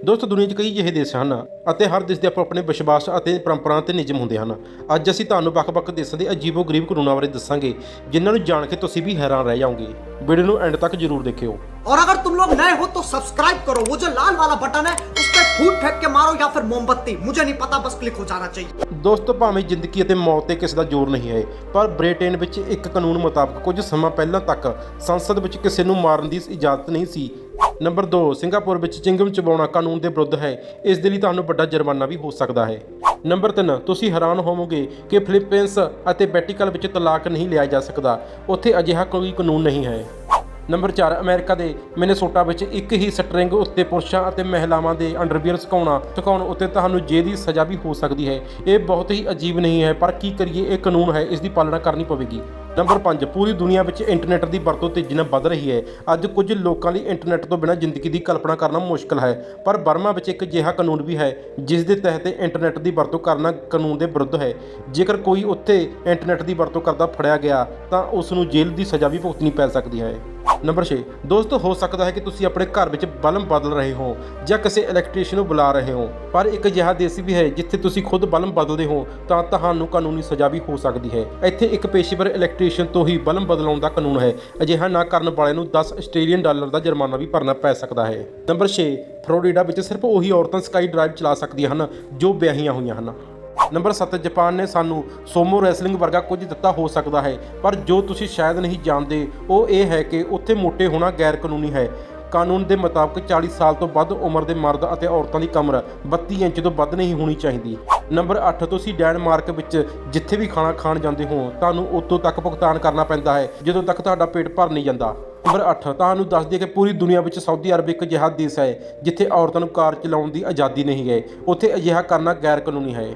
ਦੋਸਤੋ ਦੁਨੀਆ 'ਚ ਕਈ ਜਿਹੇ ਦੇਸ਼ ਹਨ ਅਤੇ ਹਰ ਦੇਸ਼ ਦੇ ਆਪੋ ਆਪਣੇ ਵਿਸ਼ਵਾਸ ਅਤੇ ਪਰੰਪਰਾਵਾਂ ਤੇ ਨਿਯਮ ਹੁੰਦੇ ਹਨ ਅੱਜ ਅਸੀਂ ਤੁਹਾਨੂੰ ਵੱਖ-ਵੱਖ ਦੇਸ਼ਾਂ ਦੇ ਅਜੀਬੋ-ਗਰੀਬ ਕਾਨੂੰਨਾਂ ਬਾਰੇ ਦੱਸਾਂਗੇ ਜਿਨ੍ਹਾਂ ਨੂੰ ਜਾਣ ਕੇ ਤੁਸੀਂ ਵੀ ਹੈਰਾਨ ਰਹਿ ਜਾਓਗੇ ਵੀਡੀਓ ਨੂੰ ਐਂਡ ਤੱਕ ਜ਼ਰੂਰ ਦੇਖਿਓ और अगर तुम लोग नए हो तो सब्सक्राइब करो वो जो लाल वाला बटन है उस पर फूट फेंक के मारो या फिर मोमबत्ती मुझे नहीं पता बस क्लिक हो जाना चाहिए ਦੋਸਤੋ ਭਾਵੇਂ ਜ਼ਿੰਦਗੀ ਅਤੇ ਮੌਤ ਤੇ ਕਿਸੇ ਦਾ ਜ਼ੋਰ ਨਹੀਂ ਹੈ ਪਰ ਬ੍ਰਿਟੇਨ ਵਿੱਚ ਇੱਕ ਕਾਨੂੰਨ ਮੁਤਾਬਕ ਕੁਝ ਸਮਾਂ ਪਹਿਲਾਂ ਤੱਕ ਸੰਸਦ ਵਿੱਚ ਕਿਸੇ ਨੂੰ ਮਾਰਨ ਦੀ ਇਜਾਜ਼ਤ ਨਹੀਂ ਸੀ ਨੰਬਰ 2 ਸਿੰਗਾਪੁਰ ਵਿੱਚ ਚਿੰਗਮ ਚਬਾਉਣਾ ਕਾਨੂੰਨ ਦੇ ਵਿਰੁੱਧ ਹੈ। ਇਸ ਦੇ ਲਈ ਤੁਹਾਨੂੰ ਵੱਡਾ ਜੁਰਮਾਨਾ ਵੀ ਹੋ ਸਕਦਾ ਹੈ। ਨੰਬਰ 3 ਤੁਸੀਂ ਹੈਰਾਨ ਹੋਵੋਗੇ ਕਿ ਫਿਲੀਪੀਨਸ ਅਤੇ ਬੈਟੀਕਲ ਵਿੱਚ ਤਲਾਕ ਨਹੀਂ ਲਿਆ ਜਾ ਸਕਦਾ। ਉੱਥੇ ਅਜਿਹਾ ਕੋਈ ਕਾਨੂੰਨ ਨਹੀਂ ਹੈ। ਨੰਬਰ 4 ਅਮਰੀਕਾ ਦੇ ਮਿਨੇਸੋਟਾ ਵਿੱਚ ਇੱਕ ਹੀ ਸਟਰਿੰਗ ਉੱਤੇ ਪੁਰਸ਼ਾਂ ਅਤੇ ਮਹਿਲਾਵਾਂ ਦੇ ਅੰਡਰਵੀਅਰ ਸੁਕਾਉਣਾ, ਸੁਕਾਉਣ ਉੱਤੇ ਤੁਹਾਨੂੰ ਜੇਲ੍ਹ ਦੀ ਸਜ਼ਾ ਵੀ ਹੋ ਸਕਦੀ ਹੈ। ਇਹ ਬਹੁਤ ਹੀ ਅਜੀਬ ਨਹੀਂ ਹੈ, ਪਰ ਕੀ ਕਰੀਏ? ਇਹ ਕਾਨੂੰਨ ਹੈ, ਇਸ ਦੀ ਪਾਲਣਾ ਕਰਨੀ ਪਵੇਗੀ। ਨੰਬਰ 5 ਪੂਰੀ ਦੁਨੀਆ ਵਿੱਚ ਇੰਟਰਨੈਟ ਦੀ ਵਰਤੋਂ ਤੇਜ਼ੀ ਨਾਲ ਵੱਧ ਰਹੀ ਹੈ। ਅੱਜ ਕੁਝ ਲੋਕਾਂ ਲਈ ਇੰਟਰਨੈਟ ਤੋਂ ਬਿਨਾਂ ਜ਼ਿੰਦਗੀ ਦੀ ਕਲਪਨਾ ਕਰਨਾ ਮੁਸ਼ਕਲ ਹੈ, ਪਰ ਬਰਮਾ ਵਿੱਚ ਇੱਕ ਅਜਿਹਾ ਕਾਨੂੰਨ ਵੀ ਹੈ, ਜਿਸ ਦੇ ਤਹਿਤ ਇੰਟਰਨੈਟ ਦੀ ਵਰਤੋਂ ਕਰਨਾ ਕਾਨੂੰਨ ਦੇ ਵਿਰੁੱਧ ਹੈ। ਜੇਕਰ ਕੋਈ ਉੱਥੇ ਇੰਟਰਨੈਟ ਦੀ ਵਰਤੋਂ ਕਰਦਾ ਫੜਿਆ ਗਿਆ, ਤਾਂ ਉਸ ਨੂੰ ਜੇਲ੍ਹ ਦੀ ਸਜ਼ਾ ਵੀ ਭੁਗਤਣੀ ਪੈ ਸਕਦੀ ਹੈ। ਨੰਬਰ 6 ਦੋਸਤੋ, ਹੋ ਸਕਦਾ ਹੈ ਕਿ ਤੁਸੀਂ ਆਪਣੇ ਘਰ ਵਿੱਚ ਬਲਬ ਬਦਲ ਰਹੇ ਹੋ ਜਾਂ ਕਿਸੇ ਇਲੈਕਟ੍ਰੀਸ਼ੀਅਨ ਨੂੰ ਬੁਲਾ ਰਹੇ ਹੋ। ਪਰ ਇੱਕ ਅਜਿਹਾ ਦੇਸ਼ ਵੀ ਹੈ ਜਿੱਥੇ ਤੁਸੀਂ ਖੁਦ ਬਲਬ ਬਦਲਦੇ ਹੋ, ਤਾਂ ਤੁਹਾਨੂੰ ਕਾਨੂੰਨੀ ਸਜ਼ਾ ਵੀ ਹੋ ਸਕਦੀ ਹੈ। ਇੱਥੇ ਇੱਕ ਪੇਸ਼ੇਵਰ ਇਲੈਕਟ੍ਰੀਸ਼ੀਅਨ ਤੋਂ ਹੀ ਬਲਬ ਬਦਲਾਉਣ ਦਾ ਕਾਨੂੰਨ ਹੈ। ਅਜਿਹਾ ਨਾ ਕਰਨ ਵਾਲੇ ਨੂੰ 10 ਆਸਟ੍ਰੇਲੀਅਨ ਡਾਲਰ ਦਾ ਜੁਰਮਾਨਾ ਵੀ ਭਰਨਾ ਪੈ ਸਕਦਾ ਹੈ। ਨੰਬਰ 6 ਫਲੋਰੀਡਾ ਵਿੱਚ ਸਿਰਫ ਉਹੀ ਔਰਤਾਂ ਸਕਾਈ ਡਰਾਈਵ ਚਲਾ ਸਕਦੀਆਂ ਹਨ ਜੋ ਵਿਆਹੀਆਂ ਹੋਈਆਂ ਹਨ। ਨੰਬਰ 7 ਜਾਪਾਨ ਨੇ ਸਾਨੂੰ ਸੋਮੋ ਰੈਸਲਿੰਗ ਵਰਗਾ ਕੁਝ ਦਿੱਤਾ, ਹੋ ਸਕਦਾ ਹੈ। ਪਰ ਜੋ ਤੁਸੀਂ ਸ਼ਾਇਦ ਨਹੀਂ ਜਾਣਦੇ, ਉਹ ਇਹ ਹੈ ਕਿ ਉੱਥੇ ਮੋਟੇ ਹੋਣਾ ਗੈਰ ਕਾਨੂੰਨੀ ਹੈ। ਕਾਨੂੰਨ ਦੇ ਮੁਤਾਬਕ 40 ਸਾਲ ਤੋਂ ਵੱਧ ਉਮਰ ਦੇ ਮਰਦ ਅਤੇ ਔਰਤਾਂ ਦੀ ਕਮਰ 32 ਇੰਚ ਤੋਂ ਵੱਧ ਨਹੀਂ ਹੋਣੀ ਚਾਹੀਦੀ। ਨੰਬਰ 8 ਤੁਸੀਂ ਡੈਨਮਾਰਕ ਵਿੱਚ ਜਿੱਥੇ ਵੀ ਖਾਣਾ ਖਾਣ ਜਾਂਦੇ ਹੋ, ਤੁਹਾਨੂੰ ਉਤੋਂ ਤੱਕ ਭੁਗਤਾਨ ਕਰਨਾ ਪੈਂਦਾ ਹੈ, ਜਦੋਂ ਤੱਕ ਤੁਹਾਡਾ ਪੇਟ ਭਰ ਨਹੀਂ ਜਾਂਦਾ। ਨੰਬਰ 8 ਤੁਹਾਨੂੰ ਦੱਸ ਦਈਏ ਕਿ ਪੂਰੀ ਦੁਨੀਆ ਵਿੱਚ ਸਾਊਦੀ ਅਰਬ ਇੱਕ ਅਜਿਹਾ ਦੇਸ਼ ਹੈ, ਜਿੱਥੇ ਔਰਤਾਂ ਨੂੰ ਕਾਰ ਚਲਾਉਣ ਦੀ ਆਜ਼ਾਦੀ ਨਹੀਂ ਹੈ। ਉੱਥੇ ਅਜਿਹਾ ਕਰਨਾ ਗੈਰ ਕਾਨੂੰਨੀ ਹੈ।